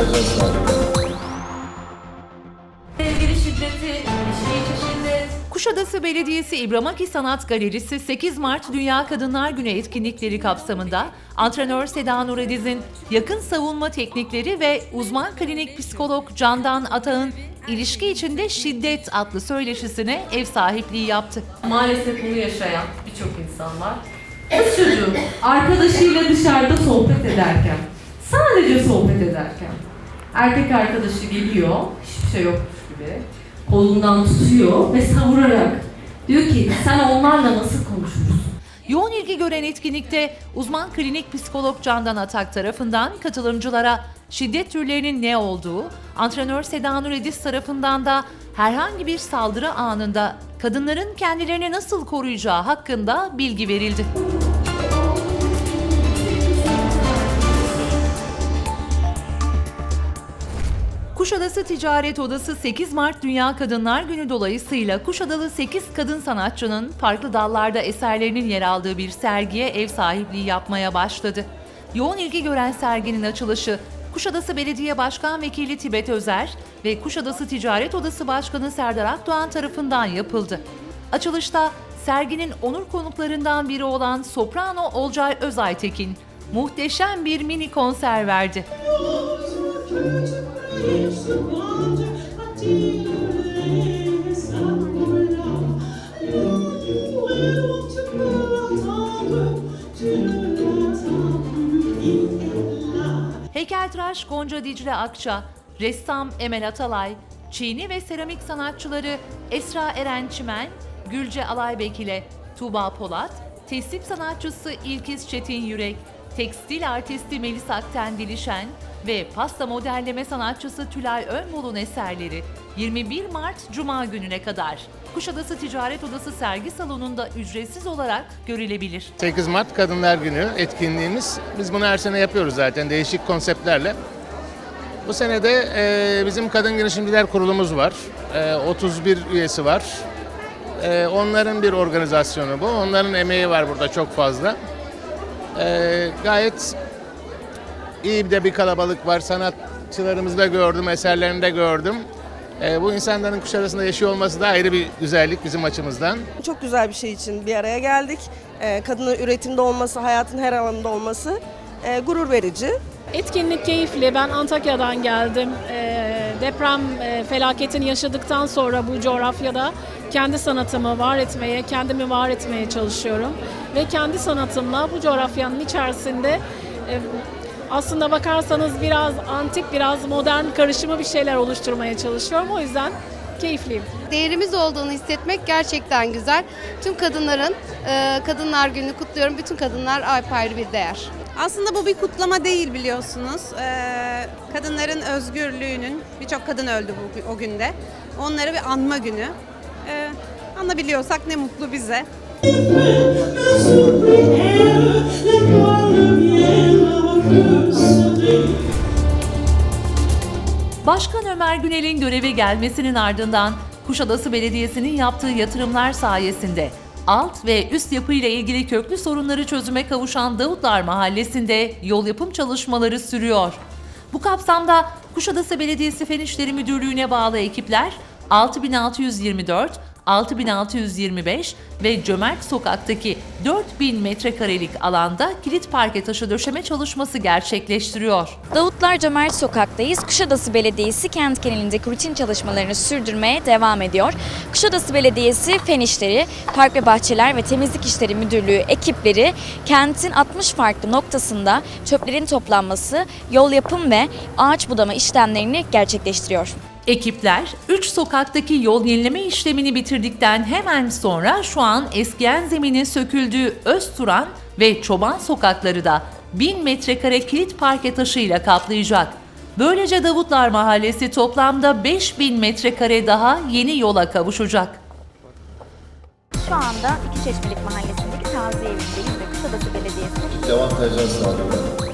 bakacağız zaten. Kuşadası Belediyesi İbramaki Sanat Galerisi 8 Mart Dünya Kadınlar Günü etkinlikleri kapsamında antrenör Seda Nuradiz'in yakın savunma teknikleri ve uzman klinik psikolog Candan Atağ'ın İlişki içinde şiddet adlı söyleşisine ev sahipliği yaptı. maalesef bunu yaşayan birçok insan var. Kız çocuğu arkadaşıyla dışarıda sohbet ederken, sadece sohbet ederken erkek arkadaşı geliyor, hiçbir şey yokmuş gibi, kolundan tutuyor ve savurarak diyor ki sen onlarla nasıl konuşursun? Yoğun ilgi gören etkinlikte uzman klinik psikolog Candan Atak tarafından katılımcılara şiddet türlerinin ne olduğu, antrenör Seda Nurediz tarafından da herhangi bir saldırı anında kadınların kendilerini nasıl koruyacağı hakkında bilgi verildi. Kuşadası Ticaret Odası 8 Mart Dünya Kadınlar Günü dolayısıyla Kuşadalı 8 kadın sanatçının farklı dallarda eserlerinin yer aldığı bir sergiye ev sahipliği yapmaya başladı. Yoğun ilgi gören serginin açılışı Kuşadası Belediye Başkan Vekili Tibet Özer ve Kuşadası Ticaret Odası Başkanı Serdar Akdoğan tarafından yapıldı. Açılışta serginin onur konuklarından biri olan soprano Olcay Özaytekin muhteşem bir mini konser verdi. Heykeltıraş Gonca Dicle Akça, ressam Emel Atalay, çiğni ve seramik sanatçıları Esra Eren Çimen, Gülce Alaybek ile Tuğba Polat, teslim sanatçısı İlkiz Çetin Yürek, tekstil artisti Melis Akten Dilişen ve pasta modelleme sanatçısı Tülay Önbol'un eserleri 21 Mart Cuma gününe kadar Kuşadası Ticaret Odası sergi salonunda ücretsiz olarak görülebilir. 8 Mart Kadınlar Günü etkinliğimiz. Biz bunu her sene yapıyoruz zaten değişik konseptlerle. Bu sene de e, bizim Kadın Girişimciler Kurulumuz var. E, 31 üyesi var. E, onların bir organizasyonu bu. Onların emeği var burada çok fazla. E, gayet iyi de bir kalabalık var. Sanatçılarımızı da gördüm, eserlerini de gördüm. E, bu insanların Kuşadası'nda yaşıyor olması da ayrı bir güzellik bizim açımızdan. Çok güzel bir şey için bir araya geldik. Ee, kadının üretimde olması, hayatın her alanında olması e, gurur verici. Etkinlik keyifli. Ben Antakya'dan geldim. Ee, deprem e, felaketini yaşadıktan sonra bu coğrafyada kendi sanatımı var etmeye, kendimi var etmeye çalışıyorum. Ve kendi sanatımla bu coğrafyanın içerisinde e, aslında bakarsanız biraz antik, biraz modern karışımı bir şeyler oluşturmaya çalışıyorum. O yüzden keyifliyim. değerimiz olduğunu hissetmek gerçekten güzel. Tüm kadınların e, Kadınlar Günü kutluyorum. Bütün kadınlar ayrı bir değer. Aslında bu bir kutlama değil biliyorsunuz. Ee, kadınların özgürlüğünün, birçok kadın öldü bu, o günde. Onları bir anma günü. Ee, anabiliyorsak ne mutlu bize. Başkan Ömer Günel'in göreve gelmesinin ardından Kuşadası Belediyesi'nin yaptığı yatırımlar sayesinde alt ve üst yapı ile ilgili köklü sorunları çözüme kavuşan Davutlar Mahallesi'nde yol yapım çalışmaları sürüyor. Bu kapsamda Kuşadası Belediyesi Fen İşleri Müdürlüğü'ne bağlı ekipler 6624, 6625 ve Cömert Sokak'taki 4000 metrekarelik alanda kilit parke taşı döşeme çalışması gerçekleştiriyor. Davutlar Cömert Sokak'tayız. Kuşadası Belediyesi kent genelindeki rutin çalışmalarını sürdürmeye devam ediyor. Kuşadası Belediyesi Fen İşleri, Park ve Bahçeler ve Temizlik İşleri Müdürlüğü ekipleri kentin 60 farklı noktasında çöplerin toplanması, yol yapım ve ağaç budama işlemlerini gerçekleştiriyor. Ekipler 3 sokaktaki yol yenileme işlemini bitirdikten hemen sonra şu an eskiyen zeminin söküldüğü Özturan ve Çoban sokakları da 1000 metrekare kilit parke taşıyla kaplayacak. Böylece Davutlar Mahallesi toplamda 5000 metrekare daha yeni yola kavuşacak. Şu anda İki Çeşmelik Mahallesi'ndeki Taziye Evi'ndeyiz ve Kuşadası Belediyesi avantajlar sağlıyorlar.